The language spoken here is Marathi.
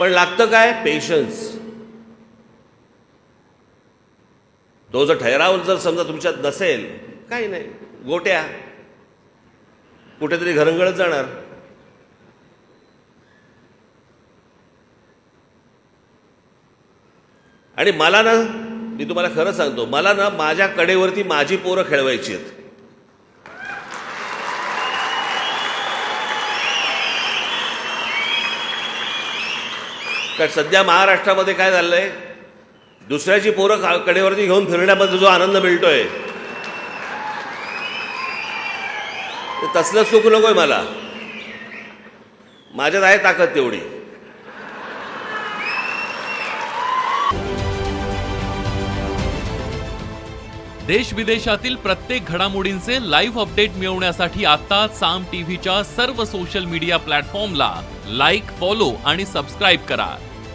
पण लागतं काय? पेशन्स तो जर ठहराव जर समजा तुमच्यात नसेल काही नाही. गोट्या. कुठेतरी घरंगळत जाणार. आणि मला ना मी तुम्हाला खरं सांगतो मला ना माझ्या कडेवरती माझी पोरं खेळवायची आहेत. कारण सध्या महाराष्ट्रामध्ये काय झालं आहे दुसऱ्याची पोरं का- कडेवरती घेऊन फिरण्यामध्ये जो आनंद मिळतोय. तसलं सुख नकोय मला. माझ्यात आहे ताकद तेवढी. देश विदेशातील प्रत्येक घडामोडींचे लाईव्ह अपडेट मिळवण्यासाठी आता साम टीव्हीच्या सर्व सोशल मीडिया प्लॅटफॉर्मला लाईक फॉलो आणि सबस्क्राईब करा.